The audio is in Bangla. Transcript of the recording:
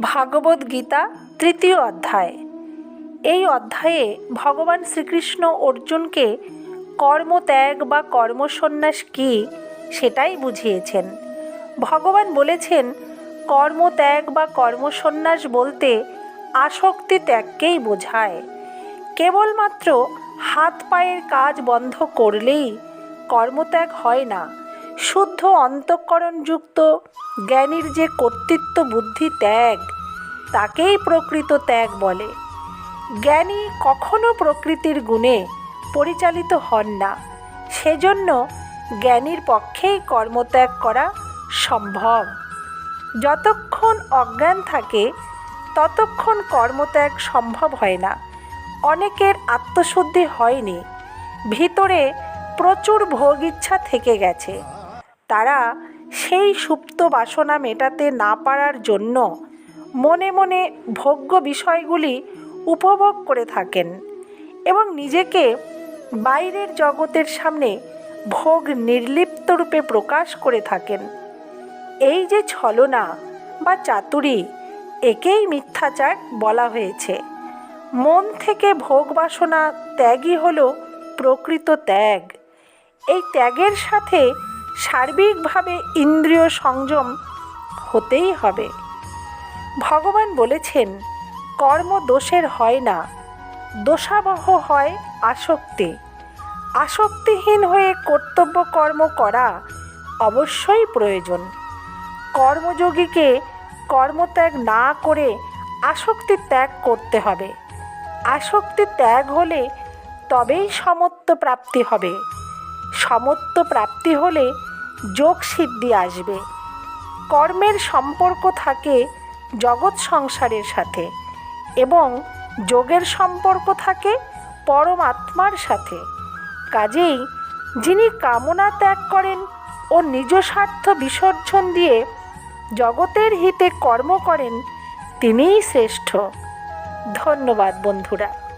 ভাগবত গীতা তৃতীয় অধ্যায়। এই অধ্যায়ে ভগবান শ্রীকৃষ্ণ অর্জুনকে কর্মত্যাগ বা কর্মসন্ন্যাস কী সেটাই বুঝিয়েছেন। ভগবান বলেছেন, কর্মত্যাগ বা কর্মসন্ন্যাস বলতে আসক্তি ত্যাগকেই বোঝায়। কেবলমাত্র হাত পায়ের কাজ বন্ধ করলেই কর্মত্যাগ হয় না। শুদ্ধ অন্তঃকরণযুক্ত জ্ঞানীর যে কর্তৃত্ব বুদ্ধি ত্যাগ, তাকেই প্রকৃত ত্যাগ বলে। জ্ঞানী কখনো প্রকৃতির গুণে পরিচালিত হন না। সেজন্য জ্ঞানীর পক্ষেই কর্মত্যাগ করা সম্ভব। যতক্ষণ অজ্ঞান থাকে, ততক্ষণ কর্মত্যাগ সম্ভব হয় না। অনেকের আত্মশুদ্ধি হয়নি। ভিতরে প্রচুর ভোগ ইচ্ছা থেকে গেছে। তারা সেই সুপ্ত বাসনা মেটাতে না পারার জন্য মনে মনে ভোগ্য বিষয়গুলি উপভোগ করে থাকেন এবং নিজেকে বাইরের জগতের সামনে ভোগ নির্লিপ্ত রূপে প্রকাশ করে থাকেন। এই যে ছলনা বা চাতুরি, একেই মিথ্যাচার বলা হয়েছে। মন থেকে ভোগ বাসনা ত্যাগই হল প্রকৃত ত্যাগ। এই ত্যাগের সাথে সার্বিকভাবে ইন্দ্রিয় সংযম হতেই হবে। ভগবান বলেছেন, কর্ম দোষের হয় না, দোষাবহ হয় আসক্তি। আসক্তিহীন হয়ে কর্তব্য কর্ম করা অবশ্যই প্রয়োজন। কর্মযোগীকে কর্মত্যাগ না করে আসক্তি ত্যাগ করতে হবে। আসক্তি ত্যাগ হলে তবেই সমত্ব প্রাপ্তি হবে। সমত্ব প্রাপ্তি হলে যোগ সিদ্ধি আসবে। কর্মের সম্পর্ক থাকে জগৎ সংসারের সাথে এবং যোগের সম্পর্ক থাকে পরমাত্মার সাথে। কাজেই যিনি কামনা ত্যাগ করেন ও নিজ স্বার্থ বিসর্জন দিয়ে জগতের হিতে কর্ম করেন, তিনিই শ্রেষ্ঠ। ধন্যবাদ বন্ধুরা।